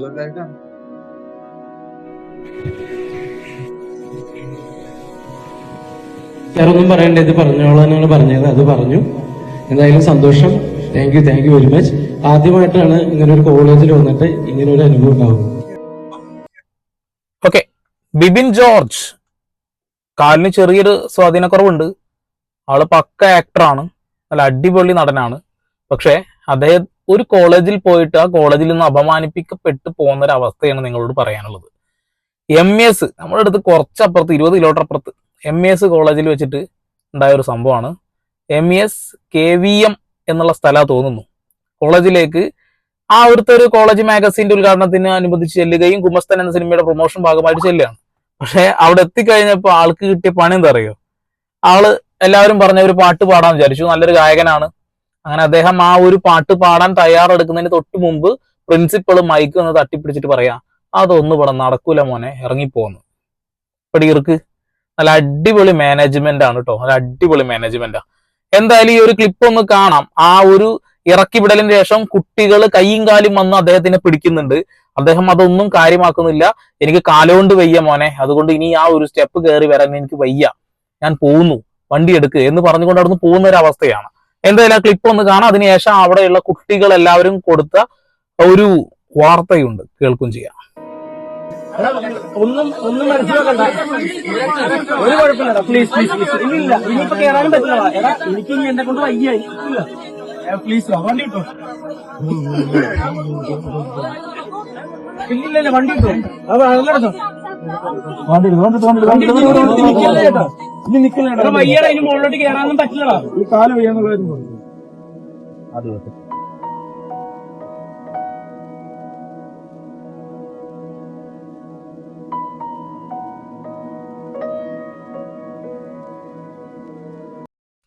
ചെറുതായിട്ടാണ് വേറൊന്നും പറയണ്ട ഇത് പറഞ്ഞോളാനാണ് പറഞ്ഞത്. അത് പറഞ്ഞു. എന്തായാലും സന്തോഷം. Thank you thank you very much ആദ്യമായിട്ടാണ് ഇങ്ങനെ ഒരു കോളേജിൽ വന്നിട്ട് ഇങ്ങനെ ഒരു അനുഭവം ഉണ്ടാവുന്നത് ഓക്കെ ബിബിൻ ജോർജ്. കാലിന് ചെറിയൊരു സ്വാധീനക്കുറവുണ്ട്. ആൾ പക്ക ആക്ടറാണ് നല്ല അടിപൊളി നടനാണ്. പക്ഷേ അദ്ദേഹം ഒരു കോളേജിൽ പോയിട്ട് ആ കോളേജിൽ നിന്ന് അപമാനിപ്പിക്കപ്പെട്ട് പോകുന്ന ഒരു അവസ്ഥയാണ് നിങ്ങളോട് പറയാനുള്ളത്. എം എസ് നമ്മുടെ അടുത്ത് കുറച്ചപ്പുറത്ത് ഇരുപത് കിലോമീറ്റർ അപ്പുറത്ത് എം എസ് കോളേജിൽ വെച്ചിട്ട് ഉണ്ടായ ഒരു സംഭവമാണ്. M S K V M എന്നുള്ള സ്ഥല തോന്നുന്നു. കോളേജിലേക്ക് ആ അവിടുത്തെ ഒരു കോളേജ് മാഗസിന്റെ ഉദ്ഘാടനത്തിന് അനുബന്ധിച്ച് ചെല്ലുകയും കുമസ്തൻ എന്ന സിനിമയുടെ പ്രൊമോഷൻ ഭാഗമായിട്ട് ചെല്ലുകയാണ്. പക്ഷെ അവിടെ എത്തിക്കഴിഞ്ഞപ്പോൾ ആൾക്ക് കിട്ടിയ പണി എന്താ അറിയോ? ആൾ എല്ലാവരും പറഞ്ഞ ഒരു പാട്ട് പാടാൻ വിചാരിച്ചു. നല്ലൊരു ഗായകനാണ്. അങ്ങനെ അദ്ദേഹം ആ ഒരു പാട്ട് പാടാൻ തയ്യാറെടുക്കുന്നതിന് തൊട്ട് മുമ്പ് പ്രിൻസിപ്പൾ മൈക്ക് ഒന്ന് തട്ടിപ്പിടിച്ചിട്ട് പറയാ അതൊന്നു ഇവിടെ നടക്കൂല മോനെ ഇറങ്ങിപ്പോന്ന്. പടിയിർക്ക് നല്ല അടിപൊളി മാനേജ്മെന്റ് ആണ് കേട്ടോ നല്ല അടിപൊളി മാനേജ്മെന്റാ എന്തായാലും ഈ ഒരു ക്ലിപ്പ് ഒന്ന് കാണാം. ആ ഒരു ഇറക്കി വിടലിന് ശേഷം കുട്ടികൾ കൈയും കാലും വന്ന് അദ്ദേഹത്തിനെ പിടിക്കുന്നുണ്ട്. അദ്ദേഹം അതൊന്നും കാര്യമാക്കുന്നില്ല. എനിക്ക് കാലുകൊണ്ട് വയ്യ മോനെ അതുകൊണ്ട് ഇനി ആ ഒരു സ്റ്റെപ്പ് കയറി വരാൻ എനിക്ക് വയ്യ. ഞാൻ പോകുന്നു വണ്ടി എടുക്കുക എന്ന് പറഞ്ഞുകൊണ്ട് അവിടുന്ന് പോകുന്ന ഒരു അവസ്ഥയാണ്. എന്തായാലും ആ ക്ലിപ്പ് ഒന്ന് കാണാം. അതിനുശേഷം അവിടെയുള്ള കുട്ടികൾ എല്ലാവരും കൊടുത്ത ഒരു വാർത്തയുണ്ട്. കേൾക്കും ചെയ്യാം. ഒന്നും ഒന്നും മനസ്സിലാക്കണ്ട. ഒരു കുഴപ്പമില്ല പ്ലീസ് പ്ലീസ് പ്ലീസ് ഇല്ല ഇനിയിപ്പോ കേറാനും പറ്റില്ല. എടാ എനിക്ക് ഇനി എന്നെ കൊണ്ട് വയ്യായി പ്ലീസ് വണ്ടി കിട്ടോ ഇല്ല ഇല്ല വണ്ടി കിട്ടോ അത് അങ്ങനെടുത്തോ ഇനി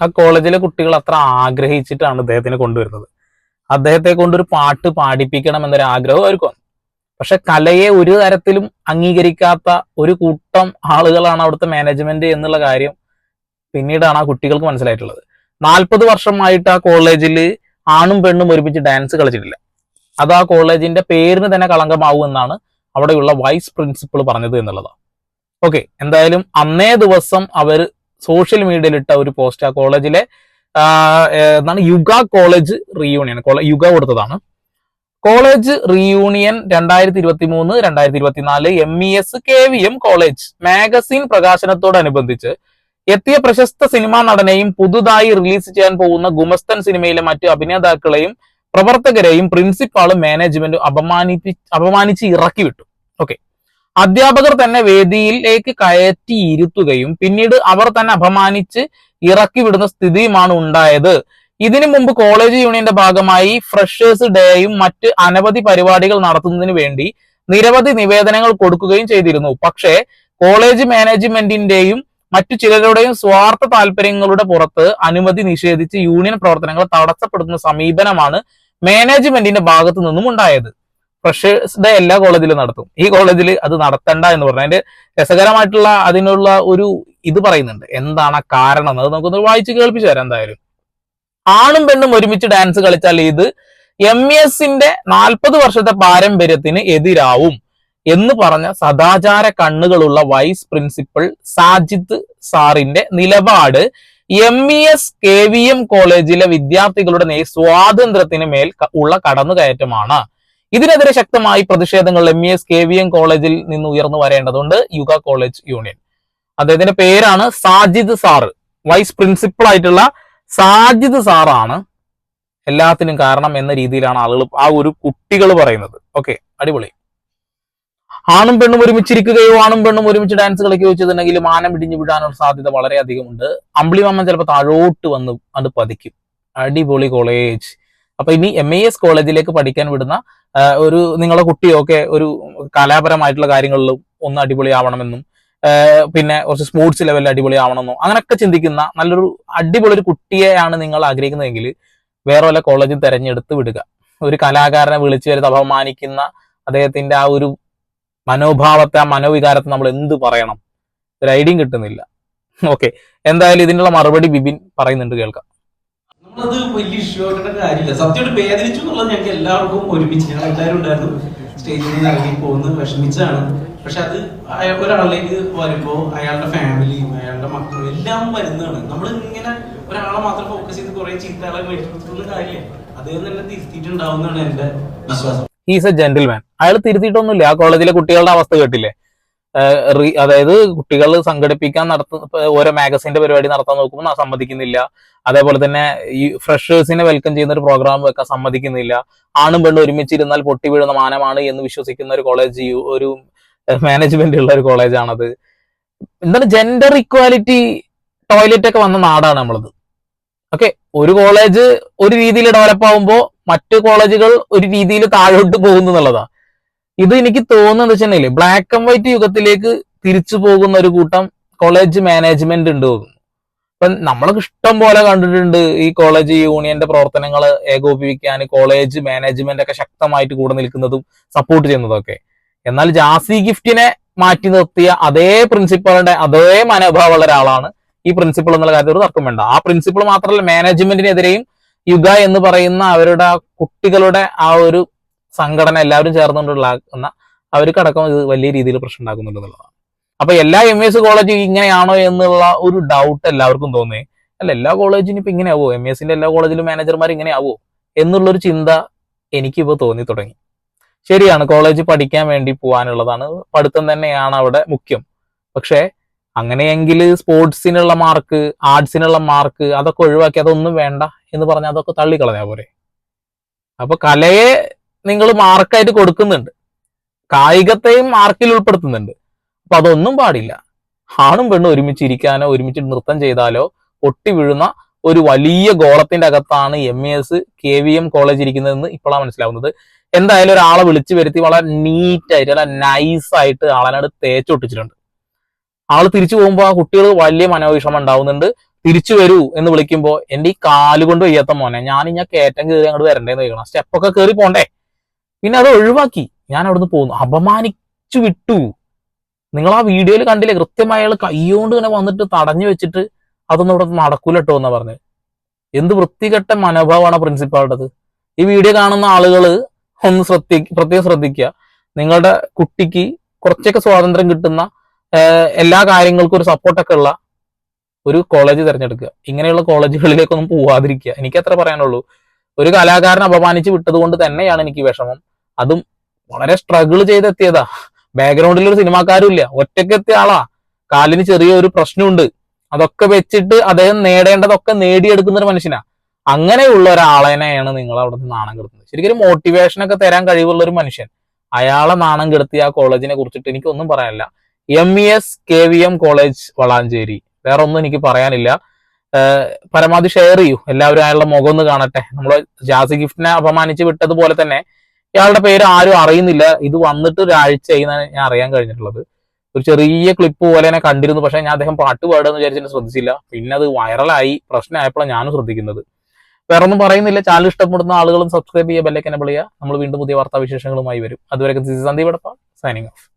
ആ കോളേജിലെ കുട്ടികൾ അത്ര ആഗ്രഹിച്ചിട്ടാണ് അദ്ദേഹത്തിനെ കൊണ്ടുവരുന്നത്. അദ്ദേഹത്തെ കൊണ്ടൊരു പാട്ട് പാടിപ്പിക്കണം എന്നൊരു ആഗ്രഹം അവർക്ക് പക്ഷെ കലയെ ഒരു തരത്തിലും അംഗീകരിക്കാത്ത ഒരു കൂട്ടം ആളുകളാണ് അവിടുത്തെ മാനേജ്മെന്റ് എന്നുള്ള കാര്യം പിന്നീടാണ് ആ കുട്ടികൾക്ക് മനസ്സിലായിട്ടുള്ളത്. നാൽപ്പത് വർഷമായിട്ട് ആ കോളേജിൽ ആണും പെണ്ണും ഒരുമിച്ച് ഡാൻസ് കളിച്ചിട്ടില്ല. അത് ആ കോളേജിന്റെ പേരിന് തന്നെ കളങ്കമാവും എന്നാണ് അവിടെയുള്ള വൈസ് പ്രിൻസിപ്പൾ പറഞ്ഞത് എന്നുള്ളതാണ്. ഓക്കെ എന്തായാലും അന്നേ ദിവസം അവർ സോഷ്യൽ മീഡിയയിൽ ഇട്ട ഒരു പോസ്റ്റ് ആ കോളേജിലെ എന്താണ് യുഗ കോളേജ് റീയൂണിയൻ യുഗ കൊടുത്തതാണ്. കോളേജ് റീയൂണിയൻ രണ്ടായിരത്തി ഇരുപത്തി മൂന്ന് രണ്ടായിരത്തി ഇരുപത്തിനാല് M E S K V M college magazine പ്രകാശനത്തോടനുബന്ധിച്ച് എത്തിയ പ്രശസ്ത സിനിമാ നടനെയും പുതുതായി റിലീസ് ചെയ്യാൻ പോകുന്ന ഗുമസ്തൻ സിനിമയിലെ മറ്റ് അഭിനേതാക്കളെയും പ്രവർത്തകരെയും പ്രിൻസിപ്പാളും മാനേജ്മെന്റും അപമാനിപ്പി അപമാനിച്ച് ഇറക്കി വിട്ടു ഓക്കെ അധ്യാപകർ തന്നെ വേദിയിലേക്ക് കയറ്റി ഇരുത്തുകയും പിന്നീട് അവർ തന്നെ അപമാനിച്ച് ഇറക്കി വിടുന്ന സ്ഥിതിയുമാണ് ഉണ്ടായത്. ഇതിനു മുമ്പ് കോളേജ് യൂണിയന്റെ ഭാഗമായി ഫ്രഷേഴ്സ് ഡേയും മറ്റ് അനവധി പരിപാടികൾ നടത്തുന്നതിന് വേണ്ടി നിരവധി നിവേദനങ്ങൾ കൊടുക്കുകയും ചെയ്തിരുന്നു. പക്ഷേ കോളേജ് മാനേജ്മെന്റിന്റെയും മറ്റു ചിലരുടെയും സ്വാർത്ഥ താല്പര്യങ്ങളുടെ പുറത്ത് അനുമതി നിഷേധിച്ച് യൂണിയൻ പ്രവർത്തനങ്ങൾ തടസ്സപ്പെടുത്തുന്ന സമീപനമാണ് മാനേജ്മെന്റിന്റെ ഭാഗത്തു നിന്നും ഉണ്ടായത്. ഫ്രഷേഴ്സ് ഡേ എല്ലാ കോളേജിലും നടത്തും. ഈ കോളേജിൽ അത് നടത്തണ്ട എന്ന് പറഞ്ഞു അതിന്റെ രസകരമായിട്ടുള്ള അതിനുള്ള ഒരു ഇത് പറയുന്നുണ്ട്. എന്താണ് കാരണം എന്നത് നമുക്കൊന്ന് വായിച്ച് കേൾപ്പിച്ചു തരാം എന്തായാലും. ആണും പെണ്ണും ഒരുമിച്ച് ഡാൻസ് കളിച്ചാൽ ഇത് എം എസിന്റെ നാൽപ്പത് വർഷത്തെ പാരമ്പര്യത്തിന് എതിരാവും എന്ന് പറഞ്ഞ സദാചാര കണ്ണുകളുള്ള വൈസ് പ്രിൻസിപ്പൽ സാജിദ് സാറിന്റെ നിലപാട് M E S K V M കോളേജിലെ വിദ്യാർത്ഥികളുടെ സ്വാതന്ത്ര്യത്തിന് മേൽ ഉള്ള കടന്നുകയറ്റമാണ്. ഇതിനെതിരെ ശക്തമായി പ്രതിഷേധങ്ങൾ M E S K V M കോളേജിൽ നിന്ന് ഉയർന്നു വരേണ്ടതുണ്ട് യുഗ കോളേജ് യൂണിയൻ അദ്ദേഹത്തിന്റെ പേരാണ് സാജിദ് സാറ്. വൈസ് പ്രിൻസിപ്പൾ ആയിട്ടുള്ള സാജിദ് സാറാണ് എല്ലാത്തിനും കാരണം എന്ന രീതിയിലാണ് ആളുകൾ ആ ഒരു കുട്ടികൾ പറയുന്നത്. ഓക്കെ അടിപൊളി. ആണും പെണ്ണും ഒരുമിച്ചിരിക്കുകയോ ആണും പെണ്ണും ഒരുമിച്ച് ഡാൻസ് കളിക്കുകയോ ചെയ്തിട്ടുണ്ടെങ്കിൽ മാനം ഇടിഞ്ഞു വിടാനുള്ള സാധ്യത വളരെ ഉണ്ട് അമ്പിളിമാമൻ ചിലപ്പോൾ താഴോട്ട് വന്ന് അത് പതിക്കും. അടിപൊളി കോളേജ് അപ്പൊ ഇനി എം എ എസ് കോളേജിലേക്ക് പഠിക്കാൻ വിടുന്ന ഒരു നിങ്ങളെ കുട്ടിയൊക്കെ ഒരു കലാപരമായിട്ടുള്ള കാര്യങ്ങളിലും ഒന്ന് അടിപൊളിയാവണമെന്നും പിന്നെ കുറച്ച് സ്പോർട്സ് ലെവലിൽ അടിപൊളി ആവണമെന്നോ അങ്ങനെയൊക്കെ ചിന്തിക്കുന്ന നല്ലൊരു അടിപൊളി ഒരു കുട്ടിയെയാണ് നിങ്ങൾ ആഗ്രഹിക്കുന്നതെങ്കിൽ വേറെ വല്ല കോളേജിൽ തിരഞ്ഞെടുത്ത് വിടുക. ഒരു കലാകാരനെ വിളിച്ചു വരുത്ത് അപമാനിക്കുന്ന അദ്ദേഹത്തിന്റെ ആ ഒരു മനോഭാവത്തെ ആ മനോവികാരത്തെ നമ്മൾ എന്ത് പറയണം? ഒരു ഐഡിയും കിട്ടുന്നില്ല. ഓക്കെ. എന്തായാലും ഇതിനുള്ള മറുപടി ബിബിൻ പറയുന്നുണ്ട് കേൾക്കാം. നമ്മളത് വലിയ ഇഷ്യൂ ആക്കേണ്ട കാര്യമില്ല. സത്യമായിട്ട് വേദനിച്ചു എന്നുള്ളത് ഞങ്ങൾക്ക് എല്ലാവർക്കും ഒരുമിച്ച് ഞങ്ങൾ എല്ലാവരും ഉണ്ടായിരുന്നു. സ്റ്റേജിൽ നിന്ന് ഇറങ്ങി പോകുന്ന വിഷമിച്ചാണ് പക്ഷെ അത് ഒരാളിലേക്ക് വരുമ്പോ അയാളുടെ ഫാമിലിയും അയാളുടെ മക്കളും എല്ലാം വരുന്നതാണ്. നമ്മൾ ഇങ്ങനെ ഒരാളെ മാത്രം ഫോക്കസ് ചെയ്ത് കുറെ ചീത്തകളെ മേടിച്ചിട്ടുള്ള കാര്യമില്ല അദ്ദേഹം തന്നെ തിരുത്തിയിട്ടുണ്ടാവുന്നതാണ് എന്റെ വിശ്വാസം. ഹീസ് എ ജെന്റിൽമാൻ അയാൾ തിരുത്തിയിട്ടൊന്നുമില്ല. ആ കോളേജിലെ കുട്ടികളുടെ അവസ്ഥ കേട്ടില്ലേ? അതായത് കുട്ടികൾ സംഘടിപ്പിക്കാൻ നടത്ത ഓരോ മാഗസിന്റെ പരിപാടി നടത്താൻ നോക്കുമ്പോൾ സമ്മതിക്കുന്നില്ല. അതേപോലെ തന്നെ ഈ ഫ്രഷേഴ്സിനെ വെൽക്കം ചെയ്യുന്ന ഒരു പ്രോഗ്രാം വെക്കാൻ സമ്മതിക്കുന്നില്ല. ആണും പെണ്ണും ഒരുമിച്ചിരുന്നാൽ പൊട്ടി വീഴുന്ന മാനമാണ് എന്ന് വിശ്വസിക്കുന്ന ഒരു കോളേജ് ഒരു മാനേജ്മെന്റ് ഉള്ള ഒരു കോളേജാണത്. എന്താണ് ജെൻഡർ ഇക്വാലിറ്റി ടോയ്ലറ്റ് ഒക്കെ വന്ന നാടാണ് നമ്മളത്. ഓക്കെ ഒരു കോളേജ് ഒരു രീതിയിൽ ഡെവലപ്പ് ആവുമ്പോൾ മറ്റു കോളേജുകൾ ഒരു രീതിയിൽ താഴോട്ട് പോകുന്നു എന്നുള്ളതാ. ഇത് എനിക്ക് തോന്നുന്നത് വെച്ചിട്ടുണ്ടെങ്കിൽ ബ്ലാക്ക് ആൻഡ് വൈറ്റ് യുഗത്തിലേക്ക് തിരിച്ചു പോകുന്ന ഒരു കൂട്ടം കോളേജ് മാനേജ്മെന്റ് ഉണ്ട് തോന്നുന്നു. ഇപ്പൊ നമ്മളൊക്കെ ഇഷ്ടം പോലെ കണ്ടിട്ടുണ്ട് ഈ കോളേജ് യൂണിയന്റെ പ്രവർത്തനങ്ങൾ ഏകോപിപ്പിക്കാൻ കോളേജ് മാനേജ്മെന്റ് ഒക്കെ ശക്തമായിട്ട് കൂടെ നിൽക്കുന്നതും സപ്പോർട്ട് ചെയ്യുന്നതൊക്കെ. എന്നാൽ ജാസി ഗിഫ്റ്റിനെ മാറ്റി നിർത്തിയ അതേ പ്രിൻസിപ്പളിന്റെ അതേ മനോഭാവമുള്ള ഒരാളാണ് ഈ പ്രിൻസിപ്പൾ എന്നുള്ള കാര്യത്തിൽ ഒരു തർക്കം വേണ്ട. ആ പ്രിൻസിപ്പൾ മാത്രമല്ല മാനേജ്മെന്റിനെതിരെയും യുഗ എന്ന് പറയുന്ന അവരുടെ കുട്ടികളുടെ ആ ഒരു സംഘടന എല്ലാവരും ചേർന്നുകൊണ്ടുള്ള അവർക്കടക്കം ഇത് വലിയ രീതിയിൽ പ്രശ്നം ഉണ്ടാക്കുന്നുണ്ടെന്നുള്ളതാണ് അപ്പൊ എല്ലാ എം എസ് കോളേജും ഇങ്ങനെയാണോ എന്നുള്ള ഒരു ഡൗട്ട് എല്ലാവർക്കും തോന്നി അല്ല എല്ലാ കോളേജിനും ഇപ്പൊ ഇങ്ങനെ ആവോ എം എസിന്റെ എല്ലാ കോളേജിലും മാനേജർമാർ ഇങ്ങനെ ആവോ എന്നുള്ളൊരു ചിന്ത എനിക്കിപ്പോ തോന്നി തുടങ്ങി. ശരിയാണ് കോളേജ് പഠിക്കാൻ വേണ്ടി പോകാനുള്ളതാണ് പഠിത്തം തന്നെയാണ് അവിടെ മുഖ്യം. പക്ഷേ അങ്ങനെയെങ്കിൽ സ്പോർട്സിനുള്ള മാർക്ക് ആർട്സിനുള്ള മാർക്ക് അതൊക്കെ ഒഴിവാക്കി അതൊന്നും വേണ്ട എന്ന് പറഞ്ഞാൽ അതൊക്കെ തള്ളിക്കളഞ്ഞാ പോരെ. അപ്പൊ കലയെ നിങ്ങൾ മാർക്കായിട്ട് കൊടുക്കുന്നുണ്ട്. കായികത്തെയും മാർക്കിൽ ഉൾപ്പെടുത്തുന്നുണ്ട്. അപ്പൊ അതൊന്നും പാടില്ല. ആണും പെണ്ണും ഒരുമിച്ച് ഇരിക്കാനോ ഒരുമിച്ച് നൃത്തം ചെയ്താലോ പൊട്ടി വീഴുന്ന ഒരു വലിയ ഗോളത്തിന്റെ അകത്താണ് M A S K V M college ഇരിക്കുന്നതെന്ന് ഇപ്പോഴാണ് മനസ്സിലാവുന്നത്. എന്തായാലും ഒരാളെ വിളിച്ചു വരുത്തി വളരെ നീറ്റായിട്ട് വളരെ നൈസായിട്ട് ആളനോട് തേച്ചൊട്ടിച്ചിട്ടുണ്ട് ആൾ തിരിച്ചു പോകുമ്പോൾ ആ കുട്ടികൾ വലിയ മനോവിഷമം ഉണ്ടാവുന്നുണ്ട്. തിരിച്ചു വരൂ എന്ന് വിളിക്കുമ്പോൾ എന്റെ ഈ കാലുകൊണ്ട് വയ്യാത്ത മോനെ ഞാൻ ഇങ്ങനെ കയറ്റം കയറി അങ്ങോട്ട് വരണ്ടേന്ന് ചോദിക്കണം. സ്റ്റെപ്പൊക്കെ കയറി പോണ്ടേ? പിന്നെ അത് ഒഴിവാക്കി. ഞാൻ അവിടുന്ന് പോകുന്നു അപമാനിച്ചു വിട്ടു. നിങ്ങൾ ആ വീഡിയോയിൽ കണ്ടില്ലേ? കൃത്യമായി അയാൾ കൈയോണ്ട് ഇങ്ങനെ വന്നിട്ട് തടഞ്ഞു വെച്ചിട്ട് അതൊന്നും ഇവിടെ നടക്കൂല കേട്ടോ എന്നാ പറഞ്ഞത് എന്ത് വൃത്തികെട്ട മനോഭാവമാണ് പ്രിൻസിപ്പാളുടേത്. ഈ വീഡിയോ കാണുന്ന ആളുകൾ ഒന്ന് ശ്രദ്ധി പ്രത്യേകം ശ്രദ്ധിക്കുക. നിങ്ങളുടെ കുട്ടിക്ക് കുറച്ചൊക്കെ സ്വാതന്ത്ര്യം കിട്ടുന്ന എല്ലാ കാര്യങ്ങൾക്കും ഒരു സപ്പോർട്ടൊക്കെ ഉള്ള ഒരു കോളേജ് തിരഞ്ഞെടുക്കുക. ഇങ്ങനെയുള്ള കോളേജുകളിലേക്കൊന്നും പോവാതിരിക്കുക. എനിക്ക് അത്ര പറയാനുള്ളൂ. ഒരു കലാകാരൻ അപമാനിച്ച് വിട്ടത് കൊണ്ട് തന്നെയാണ് എനിക്ക് വിഷമം. അതും വളരെ സ്ട്രഗിൾ ചെയ്തെത്തിയതാ. ബാക്ക്ഗ്രൗണ്ടിൽ ഒരു സിനിമാക്കാരും ഇല്ല. ഒറ്റയ്ക്ക് എത്തിയ ആളാ. കാലിന് ചെറിയ ഒരു പ്രശ്നമുണ്ട്. അതൊക്കെ വെച്ചിട്ട് അദ്ദേഹം നേടേണ്ടതൊക്കെ നേടിയെടുക്കുന്ന ഒരു മനുഷ്യനാ. അങ്ങനെയുള്ള ഒരാളെയാണ് നിങ്ങൾ അവിടെ നാണം കെടുത്തുന്നത്. ശരിക്കും മോട്ടിവേഷൻ ഒക്കെ തരാൻ കഴിവുള്ള ഒരു മനുഷ്യൻ. അയാളെ നാണം കെടുത്തിയ ആ കോളേജിനെ കുറിച്ചിട്ട് എനിക്കൊന്നും പറയാനില്ല. M E S K V M college Valanchery. വേറെ ഒന്നും എനിക്ക് പറയാനില്ല. പരമാവധി ഷെയർ ചെയ്യൂ. എല്ലാവരും അയാളുടെ മുഖം ഒന്ന് കാണട്ടെ. നമ്മൾ ജാസി ഗിഫ്റ്റിനെ അപമാനിച്ച് വിട്ടതുപോലെ തന്നെ ഇയാളുടെ പേര് ആരും അറിയുന്നില്ല. ഇത് വന്നിട്ട് ഒരാഴ്ചയായി ഞാൻ അറിയാൻ കഴിഞ്ഞിട്ടുള്ളത്. ഒരു ചെറിയ ക്ലിപ്പ് പോലെ തന്നെ കണ്ടിരുന്നു. പക്ഷേ ഞാൻ അദ്ദേഹം പാട്ട് പാടുമെന്ന് വിചാരിച്ചിട്ട് ശ്രദ്ധിച്ചില്ല. പിന്നെ അത് വൈറലായി. പ്രശ്നമായപ്പോഴാണ് ഞാനും ശ്രദ്ധിക്കുന്നത്. വേറെ ഒന്നും പറയുന്നില്ല. ചാനൽ ഇഷ്ടപ്പെടുന്ന ആളുകളും സബ്സ്ക്രൈബ് ചെയ്യുക ബെല്ലൈക്കനെ വിളിക്കുക. നമ്മൾ വീണ്ടും പുതിയ വാർത്താവിശേഷങ്ങളുമായി വരും. അതുവരെ സന്ദീപ് സൈനിങ് ഓഫ്